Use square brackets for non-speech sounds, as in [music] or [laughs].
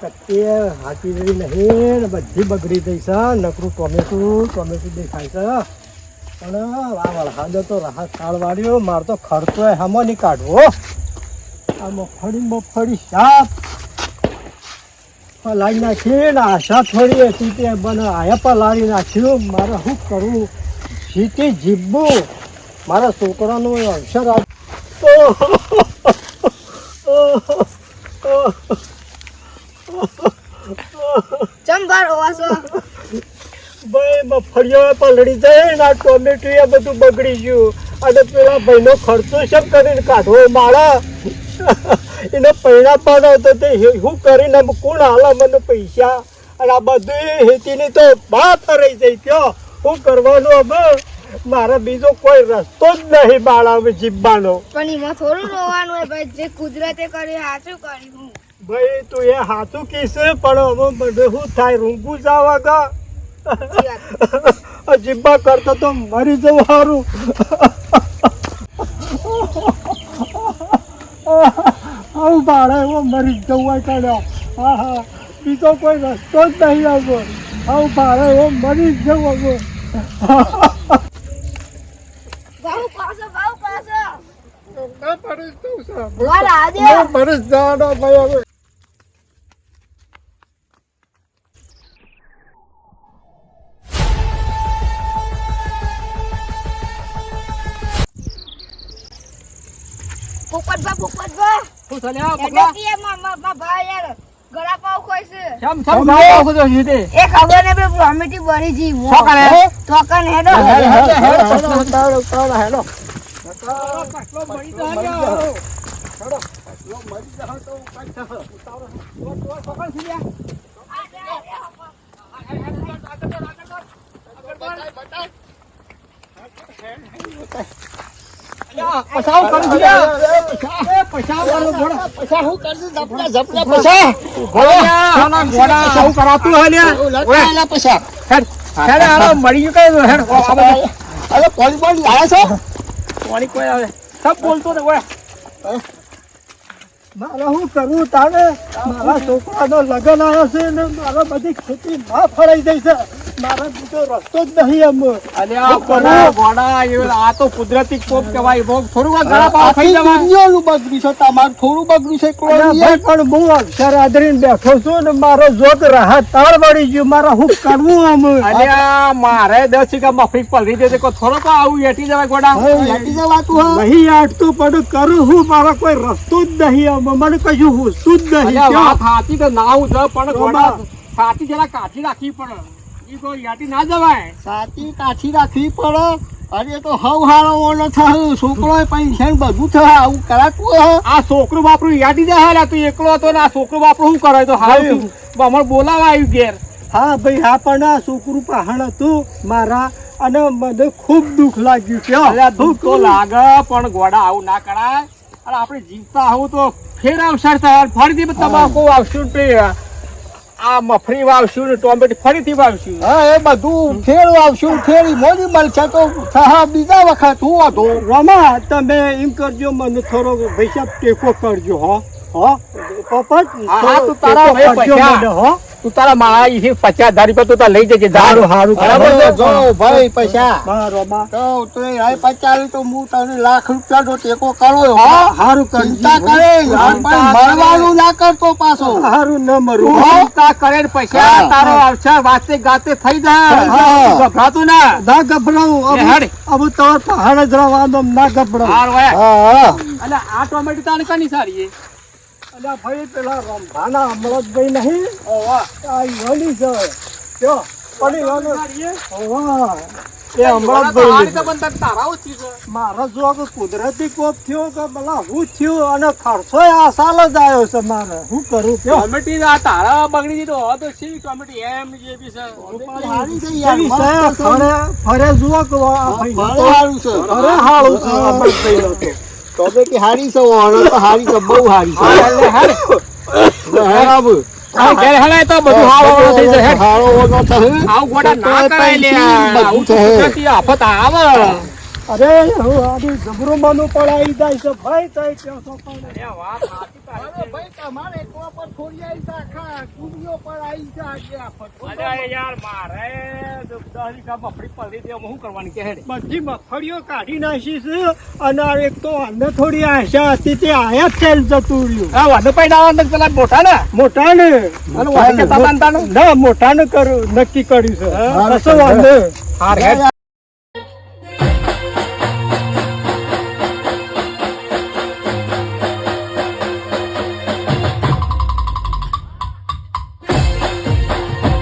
કચ્ચી નહીં બધી બગડી ગઈ છે. નકરું ટોમેટું ટોમેટું દેખાય છે. પણ આ તો રાહત કાળ વાળ્યો મારે તો ખર્ચો હમો નહીં કાઢવો. આ મગફળી મગફળી સાપ પલાળી નાખી આશા થોડી હતી તે બને, આયા પલાળી નાખ્યું. મારે શું કરવું? જીતી જીવવું મારા છોકરાનો અવસર આપ [laughs] ચમ બાર ઓવાસો ભાઈ મફળિયો પલળી જાય ને, આ ટોમેટો એ બધું બગડી ગયું. અને પેલા ભાઈનો ખર્ચો શેમ કરીને કાઢવો મારા એને પૈણા પાડો તો તે હે- કરીને કોણ હાલા મને પૈસા? અને આ બધું હેતીની તો વાત રહી જાય, કયો? શું કરવાનું હવે મારે બીજો કોઈ રસ્તો જ નહીં બાળા જીવવાનો પણ એમાં થોડું રોવાનું હોય ભાઈ જે કુદરતે કર્યું સાચું કર્યું ભાઈ તું એ હાથું કીશે પણ હવે બધું શું થાય રૂંગું જાવા ગા. સાચી. જીબ્બા કરતો તો મરી જવું સારું આવું બાળા એવો મરી જવું કાઢ્યો હા હા બીજો કોઈ રસ્તો જ નહીં આવતો આવું બાળા એવો મરી જ જવું હવે બાહુ પાછો બાહુ પાછો ના પડે તો સર. બોલ આદે ના પડે ભાઈ હવે. પોપટભા પોપટભા શું ચાલ્યા એટલે પકડા કે મા મા મા ભાઈ યાર ગળા પાવ ખોઈ છે. કેમ કેમ એ ખબર ને બે પ્રોમિટી બળી જી શું તો કન હેડો હેડ, હેડ, હેડ, હેડ, પછાવ કરું છું પછાવ કરું શું કરાતું હોય લ્યા? ઓય, હેડ, હેડ, મળી ગયું કઈ હેડ, ઓ, આ બધું. પાણી કોઈ આવે. સબ બોલતો ને ઓય. મારે હું કરું તારે મારા છોકરાનો લગન આવ્યો છે ને મારા બધી ખેતી માં ફળાઈ જઈ છે મારા બીજો રસ્તો જ નહીં એમ. અલે આ એ આ તો કુદરતી કોપ કહેવાય. બહુ થોડું ગળા પાવ ભાઈ પણ હું અક્ષર આદરીને બેઠો છું ને મારો જોગ રાહત તાળ વળી ગયું. મારે હું કરવું આમ? અલ્યા મારે દસ વીઘા મફળી પલરી જશે કોઈ થોડો તો આવું એટી જવાય ગોડા નહીં આટતું પણ કરું હું. મારો કોઈ રસ્તો જ નહીં આમ. મને કશું હું જ નહીં. વાત સાચી તો ના હું પણ ગોડા સાચી જરા કાઠી રાખવી પડે. ઈ કોઈ એટી ના જવાય. સાચી કાઠી રાખવી પડે. અરે તો હવ હારો ઓલો થાય. છોકરો પૈસા ને બધું થાય. આવું કરાતું આ છોકરું બાપરું યાદી જાય હાલ્યા તું. એકલો હતો ને આ છોકરું બાપરું શું કરે તો હાલ ભાઈ. બોલાવા આવ્યું ઘેર. હા ભાઈ હા પણ છોકરું પહાણ હતું મારા અને મને ખૂબ દુઃખ લાગ્યું છે. દુઃખ તો લાગે પણ ગોડા આવું ના કરાય. અને આપણે જીવતા આવું તો ફેર અવસર થાય. ફરીથી તમાકુ પેલી આ મફરી વાવશું ને ટોમેટો ફરીથી વાવશું. હા એ બધું ફેર આવશું ફેરી મોડી મળશે તો હા બીજા વખત હું હતો. રમા તમે એમ કરજો મને થોડો પૈસા ટેકો કરજો હો. હો. પોપટ હા, ટેકો તારા પૈસા. હો. તું તારા મારા અહીંથી પચાસ હજાર રૂપિયા તું તાર લઈ જજે સારું સારું બરાબર જો ભાઈ પૈસા. બરાબર તો તો રાય પચાસ તો હું તને લાખ રૂપિયાનો ટેકો કરો હો સારું ચિંતા કરે પણ મળવાનું ના કરતો પાછો. સારું ન મરું. ચિંતા કરે પૈસા. તારો અવસર વાતે ગાતે થઈ જાય. ગભરાતું ના. ના ગભરાવું. હવે તમારે પહાડ જ રહેવાનો ના ગભરાવું. હા હા. અલ્યા આ ટોમેટો તાને કની સારી છે? અલ્યા ભાઈ પેલા રંભાના અમરતભાઈ નહીં ઓવા આ છે. જો ઓવા એ અમરતભાઈ છે. મારો જો કુદરતી કોપ થયો કે ભલા હું થયું અને ખર્ચો આ સાલ જ આવ્યો છે મારે. હું કરું કયો આ તારા બગડી દીધો. હવે તો શી ટોમેટી એમ જે બી છે. ફરે જુઓ કે ફરે હારું છે. ફરે હાળું છે તો તમે કે હારી છો ઓણો તો હારી છો બહુ હારી છે એટલે હારે હરાબ આ ઘેર હેડાય તો બધું હાવ હાવ થઈ. હારો થશે. આવું ગોડા ના કરાય લે આવું થશે. આફત આવે અરે હું આની જબરો માનું આવી જાય છે. ભાઈ તઈ કહો તો પણ ભાઈ તમારે કો પર થોડી આવી છે. આખા કુડીઓ પર આવી છે. આજે આ અરે યાર મારે દસ કા મફળી પડી દે હું કરવાની કે હેડ? બધી મગફળીઓ કાઢી નાખી છે અને આ એક તો અન્ન થોડી આશા હતી તે આયા જ તેલ જતું રહ્યું. આ વાંધો પડી આવવાનું પેલા મોટા ને મોટા ને અને વાંધો ના મોટા ને કરું નક્કી કર્યું છે. હા, કશો વાંધો?